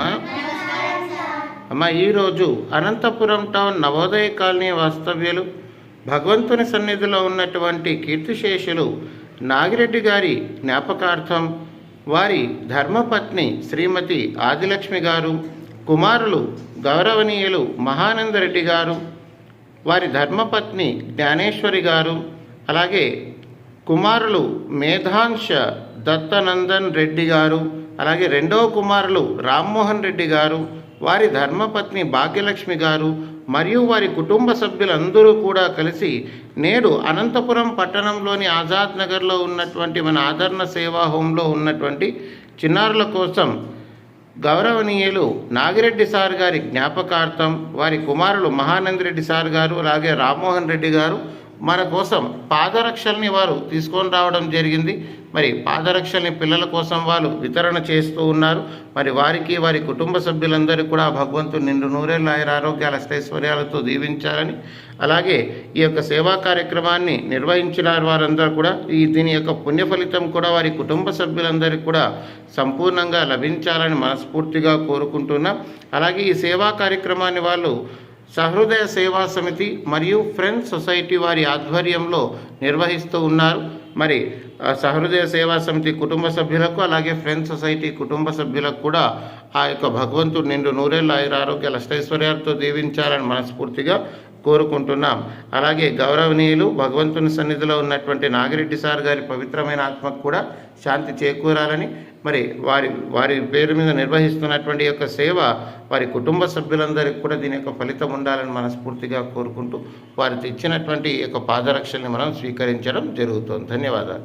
అమ్మా. అమ్మ ఈరోజు అనంతపురం టౌన్ నవోదయ కాలనీ వాస్తవ్యులు భగవంతుని సన్నిధిలో ఉన్నటువంటి కీర్తిశేషులు నాగిరెడ్డి గారి జ్ఞాపకార్థం వారి ధర్మపత్ని శ్రీమతి ఆదిలక్ష్మి గారు కుమారులు గౌరవనీయులు మహానందరెడ్డి గారు వారి ధర్మపత్ని జ్ఞానేశ్వరి గారు అలాగే కుమారులు మేధాంశ దత్తనందన్ రెడ్డి గారు అలాగే రెండవ కుమారులు రామ్మోహన్ రెడ్డి గారు వారి ధర్మపత్ని భాగ్యలక్ష్మి గారు మరియు వారి కుటుంబ సభ్యులందరూ కూడా కలిసి నేడు అనంతపురం పట్టణంలోని ఆజాద్ నగర్లో ఉన్నటువంటి మన ఆదరణ సేవా హోంలో ఉన్నటువంటి చిన్నారుల కోసం గౌరవనీయులు నాగిరెడ్డి సార్ గారి జ్ఞాపకార్థం వారి కుమారులు మహానందరెడ్డి సార్ గారు అలాగే రామ్మోహన్ రెడ్డి గారు మన కోసం పాదరక్షల్ని వారు తీసుకొని రావడం జరిగింది. మరి పాదరక్షల్ని పిల్లల కోసం వాళ్ళు వితరణ చేస్తూ ఉన్నారు. మరి వారికి వారి కుటుంబ సభ్యులందరూ కూడా భగవంతుడు నిండు నూరేళ్ళ ఆయన ఆరోగ్యాల అష్టైశ్వర్యాలతో దీవించాలని అలాగే ఈ యొక్క సేవా కార్యక్రమాన్ని నిర్వహించిన వారందరూ కూడా. ఈ దీని యొక్క పుణ్య ఫలితం కూడా వారి కుటుంబ సభ్యులందరికీ కూడా సంపూర్ణంగా లభించాలని మనస్ఫూర్తిగా కోరుకుంటున్నాం. అలాగే ఈ సేవా కార్యక్రమాన్ని వాళ్ళు సహృదయ సేవా సమితి మరియు ఫ్రెండ్స్ సొసైటీ వారి ఆధ్వర్యంలో నిర్వహిస్తూ ఉన్నారు. మరి సహృదయ సేవా సమితి కుటుంబ సభ్యులకు అలాగే ఫ్రెండ్స్ సొసైటీ కుటుంబ సభ్యులకు కూడా ఆ యొక్క భగవంతుడు నిండు నూరేళ్ళ ఆయుర ఆరోగ్యాల అష్టైశ్వర్యాలతో దీవించాలని మనస్ఫూర్తిగా కోరుకుంటున్నాం. అలాగే గౌరవనీయులు భగవంతుని సన్నిధిలో ఉన్నటువంటి నాగిరెడ్డి సార్ గారి పవిత్రమైన ఆత్మకు కూడా శాంతి చేకూరాలని మరి వారి వారి పేరు మీద నిర్వహిస్తున్నటువంటి యొక్క సేవ వారి కుటుంబ సభ్యులందరికీ కూడా దీని యొక్క ఫలితం ఉండాలని మనస్ఫూర్తిగా కోరుకుంటూ వారికి ఇచ్చినటువంటి యొక్క పాదరక్షల్ని మనం స్వీకరించడం జరుగుతుంది. ధన్యవాదాలు.